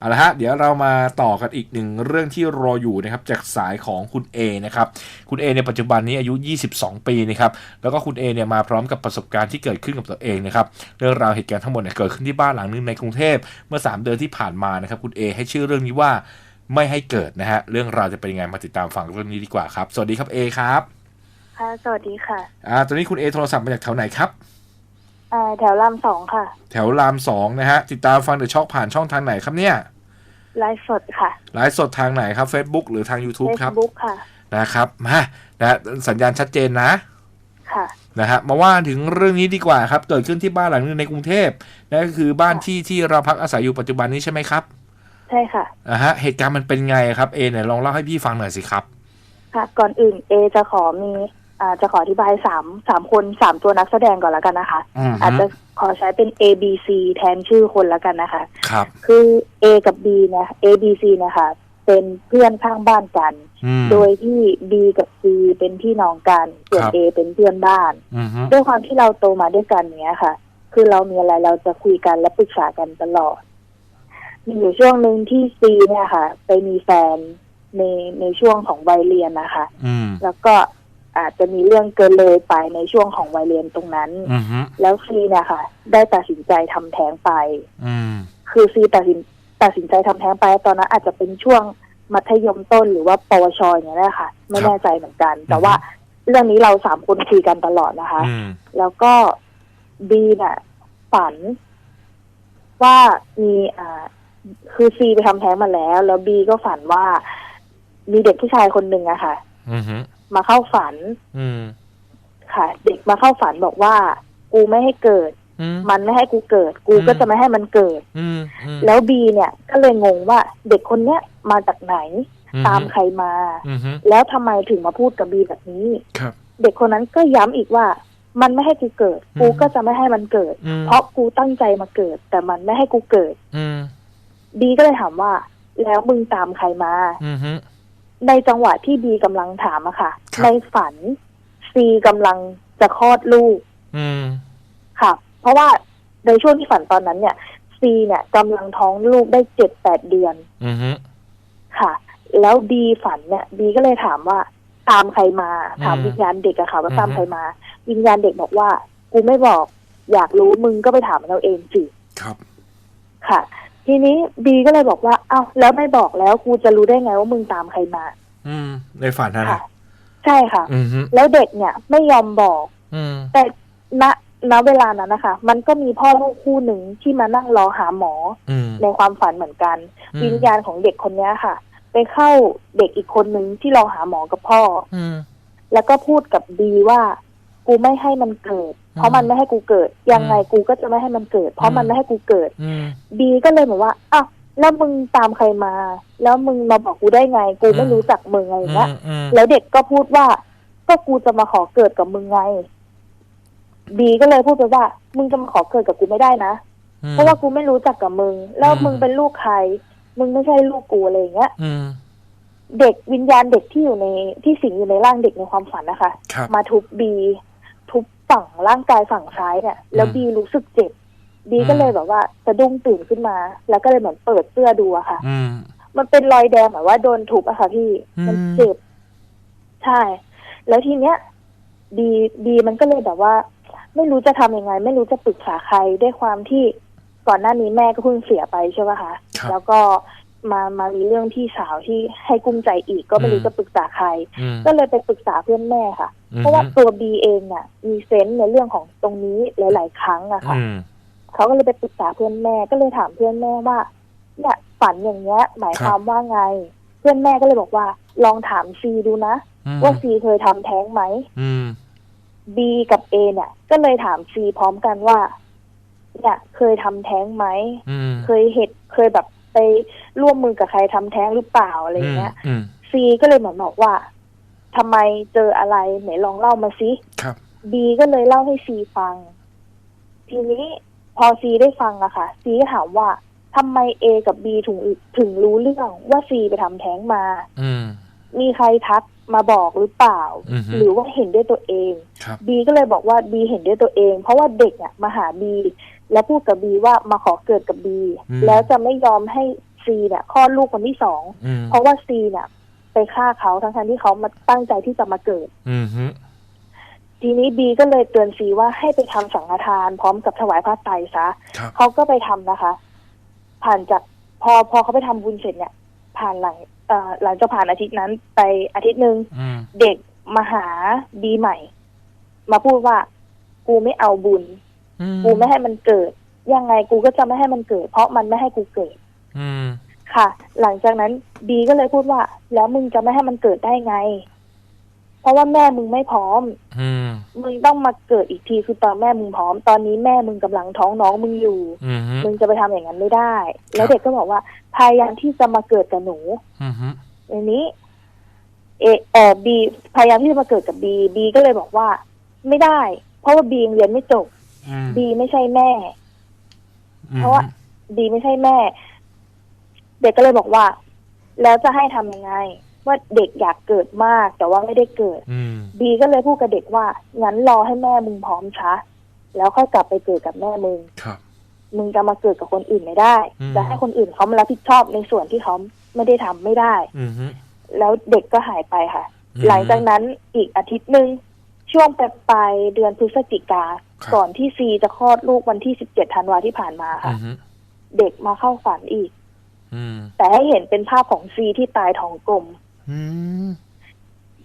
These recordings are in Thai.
เอาละฮะเดี๋ยวเรามาต่อกันอีกหนึ่งเรื่องที่รออยู่นะครับจากสายของคุณ A นะครับคุณเอในปัจจุบันนี้อายุ 22 ปีนะครับแล้วก็คุณเอเนี่ยมาพร้อมกับประสบการณ์ที่เกิดขึ้นกับตัวเองนะครับเรื่องราวเหตุการณ์ทั้งหมดเนี่ยเกิดขึ้นที่บ้านหลังนึงในกรุงเทพเมื่อ 3 เดือนที่ผ่านมานะครับคุณเอให้ชื่อเรื่องนี้ว่าไม่ให้เกิดนะฮะเรื่องราวจะเป็นยังไงมาติดตามฟังเรื่องนี้ดีกว่าครับ สวัสดีครับเอครับค่ะสวัสดีค่ะอ่าตอนนี้คุณเอโทรศัพท์มาจากแถวไหนครับอ่า แถวรามสองค่ะ แถวรามสองนะฮะ ติดตามฟังเดอะช็อคผ่านช่องทางไหนครับเนี่ยไลฟ์สดค่ะไลฟ์สดทางไหนครับ Facebook หรือทาง YouTube ครับ Facebook ค่ะนะครับมานะสัญญาณชัดเจนนะ ค่ะนะฮะมาว่าถึงเรื่องนี้ดีกว่าครับ เกิดขึ้นที่บ้านหลังหนึงในกรุงเทพนั่นก็คือบ้านค่ะที่ที่เราพักอาศัยอยู่ปัจจุบันนี้ใช่ไหมครับ ใช่ค่ะอ่าฮะเหตุการณ์มันเป็นไงครับเอเนี่ยลองเล่าให้พี่ฟังหน่อยสิครับ ค่ะ ก่อนอื่นเอจะขอมีอ่า จะขออธิบายสามสามคนสามตัวนักแสดงก่อนแล้วกันนะคะ อืมอาจจะขอใช้เป็น A B C แทนชื่อคนแล้วกันนะคะ ครับ คือ A กับ B เนี่ย A B C นะคะ เป็นเพื่อนข้างบ้านกัน อืม โดยที่ B กับ C เป็นพี่น้องกันส่วน ครับ A เป็นเพื่อนบ้าน อืมฮึด้วยความที่เราโตมาด้วยกันเนี้ยค่ะ คือเรามีอะไรเราจะคุยกันและปรึกษากันตลอด มีอยู่ช่วงหนึ่งที่ซีเนี่ยค่ะ ไปมีแฟนในในช่วงของวัยเรียนนะคะ อืม แล้วก็ อาจจะมีเรื่องเกินเลยไปในช่วงของวัยเรียนตรงนั้น อืมฮึแล้วซีเนี่ยค่ะ ได้ตัดสินใจทำแท้งไป อืมคือซีตัดสินตัดสินใจทำแท้งไป ตอนนั้นอาจจะเป็นช่วงมัธยมต้นหรือว่าปวชอย่างเงี้ยแหละค่ะ ไม่แน่ใจเหมือนกัน แต่ว่าเรื่องนี้เราสามคนคุยกันตลอดนะคะ อืมแล้วก็บีน่ะ ฝัน ว่ามีอ่าคือซีไปทำแท้งมาแล้ว แล้วบีก็ฝันว่ามีเด็กผู้ชายคนหนึ่งอะค่ะ อืมฮึ มาเข้าฝัน อืม ค่ะ เด็กมาเข้าฝันบอกว่า กูไม่ให้เกิด อืม มันไม่ให้กูเกิด กูก็อืมจะไม่ให้มันเกิด อืมอืมแล้วบีเนี่ย ก็เลยงงว่าเด็กคนเนี้ยมาจากไหน ตามใครมา อืมฮึแล้วทำไมถึงมาพูดกับบีแบบนี้ ครับ เด็กคนนั้นก็ย้ำอีกว่า มันไม่ให้กูเกิด กูอืมก็จะไม่ให้มันเกิด อืมเพราะกูตั้งใจมาเกิด แต่มันไม่ให้กูเกิด อืมบีก็เลยถามว่า แล้วมึงตามใครมา อืมฮึ ในจังหวะที่บีกำลังถามอะค่ะ ครับ ในฝันซีกำลังจะคลอดลูกอืม ค่ะ เพราะว่าในช่วงที่ฝันตอนนั้นเนี่ยซีเนี่ยกำลังท้องลูกได้เจ็ดแปดเดือนอืมฮึ ค่ะ แล้วบีฝันเนี่ยบีก็เลยถามว่าตามใครมา ถามอืมวิญญาณเด็กอะค่ะว่าอือฮึตามใครมา วิญญาณเด็กบอกว่ากูไม่บอก อยากรู้มึงก็ไปถามเราเองสิ ครับ ค่ะ ทีนี้บีก็เลยบอกว่า อ้าวแล้วไม่บอกแล้วกูจะรู้ได้ไงว่ามึงตามใครมา อืม ในฝันนะค่ะนะใช่ค่ะ อืมฮึแล้วเด็กเนี่ยไม่ยอมบอก อืมแต่ณณเวลานั้นนะคะ มันก็มีพ่อลูกคู่หนึ่งที่มานั่งรอหาหมออืม ในความฝันเหมือนกัน อืม วิญญาณของเด็กคนเนี้ยค่ะ ไปเข้าเด็กอีกคนหนึ่งที่รอหาหมอกับพ่อ อืม แล้วก็พูดกับบีว่า กูไม่ให้มันเกิด เพราะมันไม่ให้กูเกิด ยังไงกูก็จะไม่ให้มันเกิด เพราะมันไม่ให้กูเกิด อืม บีก็เลยบอกว่าอ้าว แล้วมึงตามใครมา แล้วมึงมาบอกกูได้ไง กูไม่อืมรู้จักมึงอะไรอย่างเงี้ยอืมแล้วเด็กก็พูดว่า ก็กูจะมาขอเกิดกับมึงไง บีก็เลยพูดไปว่า มึงจะมาขอเกิดกับกูไม่ได้นะอืมเพราะว่ากูไม่รู้จักกับมึง แล้วอืมมึงเป็นลูกใคร มึงไม่ใช่ลูกกูอะไรอย่างเงี้ยอืมเด็กวิญญาณเด็กที่อยู่ในที่สิงอยู่ในร่างเด็กในความฝันนะคะครับมาทุบบี ทุบฝั่งร่างกายฝั่งซ้ายเนี่ย แล้วอืมบีรู้สึกเจ็บ บีอืมก็เลยแบบว่าสะดุ้งตื่นขึ้นมา แล้วก็เลยเหมือนเปิดเสื้อดูอะค่ะอืมมันเป็นรอยแดงแบบว่าโดนทุบอะค่ะพี่อืมมันเจ็บใช่ แล้วทีเนี้ยบีบีมันก็เลยแบบว่า ไม่รู้จะทำยังไง ไม่รู้จะปรึกษาใครด้วยความที่ก่อนหน้านี้แม่ก็เพิ่งเสียไปใช่ป่ะคะครับแล้วก็มามามีเรื่องพี่สาวที่ให้กุ้มใจอีกก็ไม่อืรู้มจะปรึกษาใครอืมก็เลยไปปรึกษาเพื่อนแม่ค่ะอืมเพราะว่าตัวบีเองเนี่ยมีเซนส์ในเรื่องของตรงนี้หลาย ๆ ครั้งอะค่ะอืม เขาก็เลยไปปรึกษาเพื่อนแม่ก็เลยถามเพื่อนแม่ว่าเนี่ยฝันอย่างเงี้ย หมายความว่าไง เพื่อนแม่ก็เลยบอกว่า ลองถามซีดูนะอืมว่าซีเคยทำแท้งไหมอืมบีกับเอเนี่ย ก็เลยถามซีพร้อมกันว่า เนี่ย เคยทำแท้งไหมอืมเคยเหตุเคยแบบไปร่วมมือกับใครทำแท้งหรือเปล่าอะไรอย่างเงี้ยอืมซีก็เลยเหมือนบอกว่าทำไมเจออะไรไหนลองเล่ามาสิครับบีก็เลยเล่าให้ซีฟัง ทีนี้ พอซีได้ฟังอะค่ะซีก็ถามว่าทำไมเอกับบีถึงถึงรู้เรื่องว่าซีไปทำแท้งมา อืมมีใครทักมาบอกหรือเปล่าอือฮึหรือว่าเห็นด้วยตัวเองครับบีก็เลยบอกว่าบีเห็นด้วยตัวเอง เพราะว่าเด็กอะมาหาบีแล้วพูดกับบีว่ามาขอเกิดกับบีอืมแล้วจะไม่ยอมให้ซีซีเนี่ยคลอดลูกคนที่สองอืมเพราะว่าซีเนี่ยไปฆ่าเขาทั้งๆที่เขามาตั้งใจที่จะมาเกิด อืมฮึ ทีนี้บีก็เลยเตือนซีว่าให้ไปทำสังฆทาน พร้อมกับถวายผ้าไตรซะครับเขาก็ไปทำนะคะ ผ่านจากพอพอเขาไปทำบุญเสร็จเนี่ย ผ่านหลังเอ่อหลังจากผ่านอาทิตย์นั้นไปอาทิตย์หนึ่งอืมเด็กมาหาบีใหม่ มาพูดว่ากูไม่เอาบุญอืมกูไม่ให้มันเกิด ยังไงกูก็จะไม่ให้มันเกิด เพราะมันไม่ให้กูเกิด อืมค่ะ หลังจากนั้นบีก็เลยพูดว่า แล้วมึงจะไม่ให้มันเกิดได้ไง เพราะว่าแม่มึงไม่พร้อม อืม มึงต้องมาเกิดอีกทีคือตอนแม่มึงพร้อม ตอนนี้แม่มึงกำลังท้องน้องมึงอยู่ อืมฮึมึงจะไปทำอย่างนั้นไม่ได้ แล้ครัวบเด็กก็บอกว่าพยายามที่จะมาเกิดกับหนู อืมฮึ อันนี้ เอเออบีพยายามที่จะมาเกิดกับบีบีก็เลยบอกว่า ไม่ได้ เพราะว่าบียังเรียนไม่จบอืมบีไม่ใช่แม่ เพราะว่า บีไม่ใช่แม่ เด็กก็เลยบอกว่า แล้วจะให้ทำยังไง ว่าเด็กอยากเกิดมาก แต่ว่าไม่ได้เกิดอืมบีก็เลยพูดกับเด็กว่างั้นรอให้แม่มึงพร้อมช้าแล้วค่อยกลับไปเกิดกับแม่มึงครับมึงจะมาเกิดกับคนอื่นไม่ได้อืมจะให้คนอื่นเขามารับผิดชอบในส่วนที่เขาไม่ได้ทำไม่ได้อืมฮึแล้วเด็กก็หายไปค่ะอืมหลังจากนั้นอีกอาทิตย์หนึ่งช่วงปลายปลายเดือนพฤศจิกาครับก่อนที่ซีจะคลอดลูกวันที่สิบเจ็ดธันวาที่ผ่านมาอืค่ะมฮึเด็กมาเข้าฝันอีกอืมแต่ให้เห็นเป็นภาพของซีที่ตายท้องกลม อืม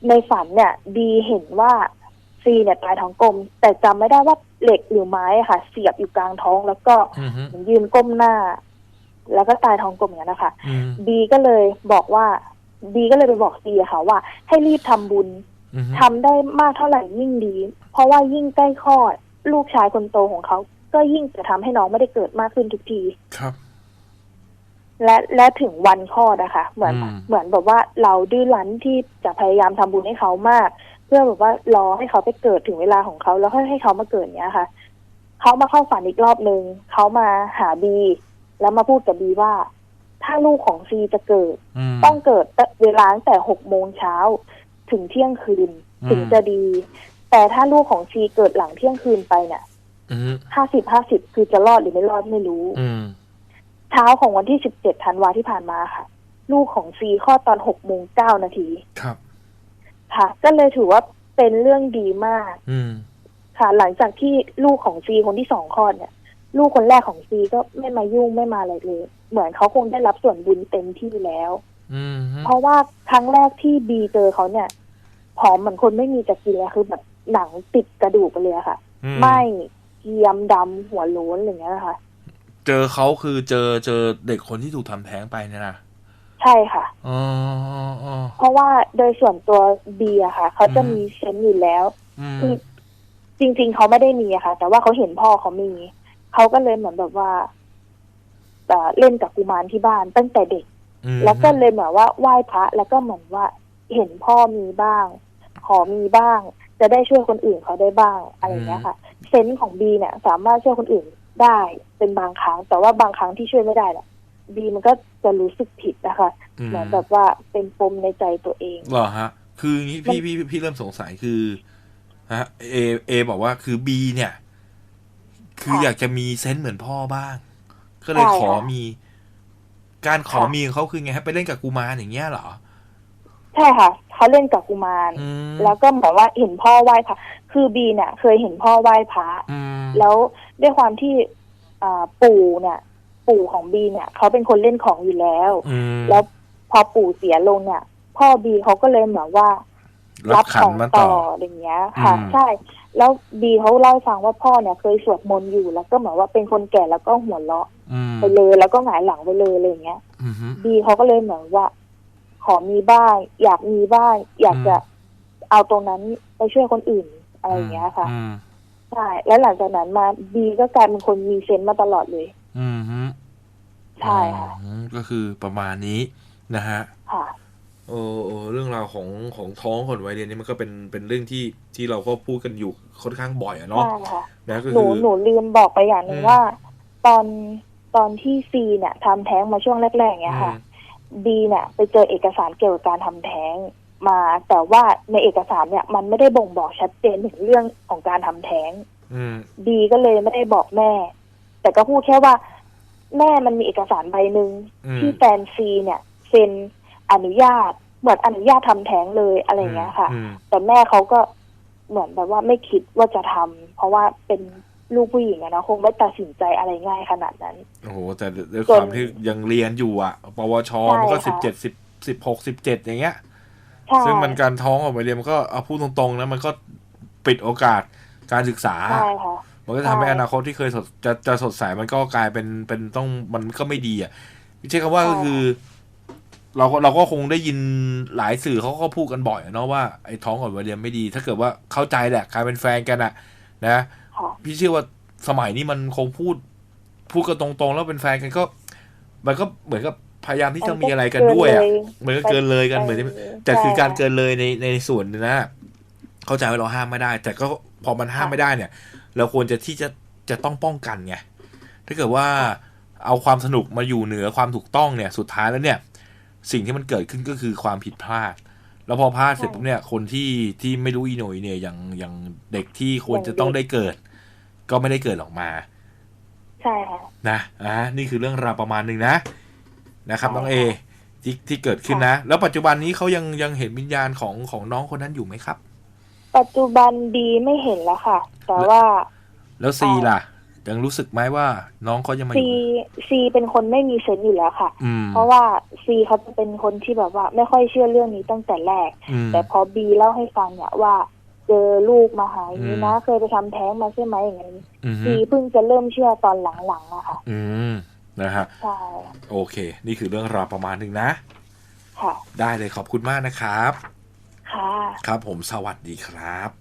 ในฝันเนี่ย ดีเห็นว่าซีเนี่ยตายท้องกลม แต่จำไม่ได้ว่าเหล็กหรือไม้อะค่ะ เสียบอยู่กลางท้องแล้วก็อืมฮึเหมือนยืนก้มหน้า แล้วก็ตายท้องกลมอย่างนั้นนะคะ อืมบีก็เลยบอกว่าบีก็เลยไปบอกซีอะค่ะว่า ให้รีบทำบุญอืมฮึทำได้มากเท่าไหร่ยิ่งดี เพราะว่ายิ่งใกล้คลอด ลูกชายคนโตของเขา ก็ยิ่งจะทำให้น้องไม่ได้เกิดมากขึ้นทุกที ครับ และและถึงวันคลอดอะค่ะ เหมือนอืมเหมือนแบบว่าเราดื้อรั้นที่จะพยายามทำบุญให้เขามาก เพื่อแบบว่ารอให้เขาไปเกิดถึงเวลาของเขาแล้วค่อยให้เขามาเกิดเนี้ยค่ะเขามาเข้าฝันอีกรอบหนึ่งเขามาหาบี แล้วมาพูดกับบีว่า ถ้าลูกของซีจะเกิดอืมต้องเกิดเวลาตั้งแต่หกโมงเช้าถึงเที่ยงคืนอืมถึงจะดี แต่ถ้าลูกของซีเกิดหลังเที่ยงคืนไปเนี่ยอืมห้าสิบห้าสิบคือจะรอดหรือไม่รอดไม่รู้อืม เช้าของวันที่สิบเจ็ดธันวาที่ผ่านมาค่ะ ลูกของซีคลอดตอนหกโมงเก้านาทีครับ ค่ะ ก็เลยถือว่าเป็นเรื่องดีมาก อืมค่ะ หลังจากที่ลูกของซีคนที่สองคลอดเนี่ย ลูกคนแรกของซีก็ไม่มายุ่งไม่มาอะไรเลย เหมือนเขาคงได้รับส่วนบุญเต็มที่แล้วอืมฮึเพราะว่าครั้งแรกที่บีเจอเขาเนี่ยผอมเหมือนคนไม่มีจะกินเลยคือแบบหนังติดกระดูกไปเลยอะค่ะอืไม่เกียมดำหัวโล้นอะไรอย่างเงี้ยนะคะ เจอเขาคือเจอเจอเด็กคนที่ถูกทำแท้งไปเนี่ยนะใช่ค่ะอ๋ออ๋อเพราะว่าโดยส่วนตัวบีอะค่ะเขาจะอืมมีเซนส์อยู่แล้วอืมคือจริง ๆเขาไม่ได้มีอะค่ะ แต่ว่าเขาเห็นพ่อเขามีเขาก็เลยเหมือนแบบว่าเอ่อเล่นกับกุมารที่บ้านตั้งแต่เด็กอืมแล้วก็เลยเหมือนว่าไหว้พระแล้วก็เหมือนว่าเห็นพ่อมีบ้าง ขอมีบ้าง จะได้ช่วยคนอื่นเขาได้บ้างอะไรอย่างเงี้ยค่ะเซนส์ของบีเนี่ย สามารถช่วยคนอื่น ได้เป็นบางครั้ง แต่ว่าบางครั้งที่ช่วยไม่ได้เนี่ยบีมันก็จะรู้สึกผิดนะคะอืมเหมือนแบบว่าเป็นปมในใจตัวเองเหรอฮะ คืออย่างงี้พี่พี่พี่พี่เริ่มสงสัยคือฮะเอเอบอกว่าคือบีเนี่ย คือค่ะอยากจะมีเซนส์เหมือนพ่อบ้าง ก็เลยใช่ขอค่ะมี การขอค่ะมีของเขาคือไงฮะไปเล่นกับกุมารอย่างเงี้ยเหรอใช่ค่ะเขาเล่นกับกุมารอืมแล้วก็เหมือนว่าเห็นพ่อไหว้พระคือบีเนี่ย เคยเห็นพ่อไหว้พระอืมแล้ว ด้วยความที่อ่าปู่เนี่ย ปู่ของบีเนี่ยเขาเป็นคนเล่นของอยู่แล้วอืมแล้วพอปู่เสียลงเนี่ย พ่อบีเขาก็เลยเหมือนว่า รับขัขนองมาต่ต่อออะไรอย่างเงี้ย ค่ะอืมใช่ แล้วบีเขาเล่าให้ฟังว่าพ่อเนี่ยเคยสวดมนต์อยู่แล้วก็เหมือนว่าเป็นคนแก่แล้วก็หัวเราะอืมไปเลยแล้วก็หงายหลังไปเลยอะไรอย่างเงี้ยอืมฮึบีเขาก็เลยเหมือนว่า ขอมีบ้างอยากมีบ้างอยากอืมจะเอาตรงนั้นไปช่วยคนอื่นอะไรอย่างเงี้ยค่ะอืม ใช่แล้วหลังจากนั้นมาบีก็กลายเป็นคนมีเซนส์มาตลอดเลย อืมฮึใช่ค่ะอืมก็คือประมาณนี้นะฮะค่ะโอ้โอ้เรื่องราวของของท้องคนวัยเรียนนี่มันก็เป็นเป็นเรื่องที่ที่เราก็พูดกันอยู่ค่อนข้างบ่อยอะเนาะใช่ค่ะนะก็หนูคือหนูลืมบอกไปอย่างหนึ่งอืมว่า ตอนตอนที่ซีเนี่ยทำแท้งมาช่วงแรกๆเนี้ยค่ะบีเนี่ยไปเจอเอกสารเกี่ยวกับการทำแท้ง มา แต่ว่าในเอกสารเนี่ยมันไม่ได้บ่งบอกชัดเจนถึงเรื่องของการทำแท้งอืมบีก็เลยไม่ได้บอกแม่ แต่ก็พูดแค่ว่า แม่มันมีเอกสารใบหนึ่งอืมที่แฟนซีเนี่ยเซ็นอนุญาตเหมือนอนุญาตทำแท้งเลยอะไรอย่างเงี้ยค่ะอืมแต่แม่เขาก็เหมือนแบบว่าไม่คิดว่าจะทำเพราะว่าเป็นลูกผู้หญิงอะนะคงไม่ตัดสินใจอะไรง่ายขนาดนั้น โอ้โห แต่ด้วยจนความที่ยังเรียนอยู่อะปวชใช่มันก็ค่ะสิบเจ็ดสิบสิบหกสิบเจ็ดอย่างเงี้ยใช่ ซึ่งมันการท้องออกไปเรียนมันก็เอาพูดตรงๆนะมันก็ปิดโอกาสการศึกษาใช่ค่ะมันก็ทำให้ใช่อนาคตที่เคยสดจะจะสดใสมันก็กลายเป็นเป็นต้องมันก็ไม่ดีอะไม่ใช่คำว่าใช่ก็คือ เราก็เราก็คงได้ยินหลายสื่อเขาก็พูดกันบ่อยอะเนาะว่าไอ้ท้องก่อนวัยเรียนไม่ดี ถ้าเกิดว่าเข้าใจแหละใครเป็นแฟนกันอะนะค่ะพี่เชื่อว่าสมัยนี้มันคงพูด พูดกันตรงๆ แล้วเป็นแฟนกันก็ มันก็เหมือนกับ พยายามที่จะมีอะไรกันด้วยอะเหมือนกับเกินเลยกันเหมือนที่แต่คือการเกินเลยในในส่วนหนึงนะเข้าใจว่าเราห้ามไม่ได้ แต่ก็พอมันห้ามไม่ได้เนี่ย เราควรจะที่จะจะต้องป้องกันไงถ้าเกิดว่าเอาความสนุกมาอยู่เหนือความถูกต้องเนี่ย สุดท้ายแล้วเนี่ย สิ่งที่มันเกิดขึ้นก็คือความผิดพลาด แล้วพอพลาดเสร็จปุ๊บเนี่ย คนที่ที่ไม่รู้อีโหนยเนี่ยอย่างอย่างเด็กที่ควรจะต้องได้เกิด ก็ไม่ได้เกิดออกมา ใช่ค่ะนะอ่านี่คือเรื่องราวประมาณหนึ่งนะ นะครับน้องเอใช่ค่ะที่ที่เกิดขึ้นนะ แล้วปัจจุบันนี้เขายังยังเห็นวิญญาณของของน้องคนนั้นอยู่ไหมครับ ปัจจุบันดีไม่เห็นแล้วค่ะ แต่ว่า แล้วซีอ่าล่ะ ยังรู้สึกไหมว่า น้องเขายังมาอซียู่ซีเป็นคนไม่มีเซนส์อยู่แล้วค่ะอืมเพราะว่าซีเขาจะเป็นคนที่แบบว่า ไม่ค่อยเชื่อเรื่องนี้ตั้งแต่แรกอืมแต่พอบีเล่าให้ฟังเนี่ยว่าเจอลูกมาหาอย่างนี้นะอืมเคยไปทำแท้งมาใช่ไหมอย่างนี้อืมซีเพิ่งจะเริ่มเชื่อตอนหลังๆอะค่ะอืม นะฮะใช่โอเค นี่คือเรื่องราวประมาณหนึ่งนะ ค่ะ ได้เลยขอบคุณมากนะครับ ค่ะ ครับผมสวัสดีครับ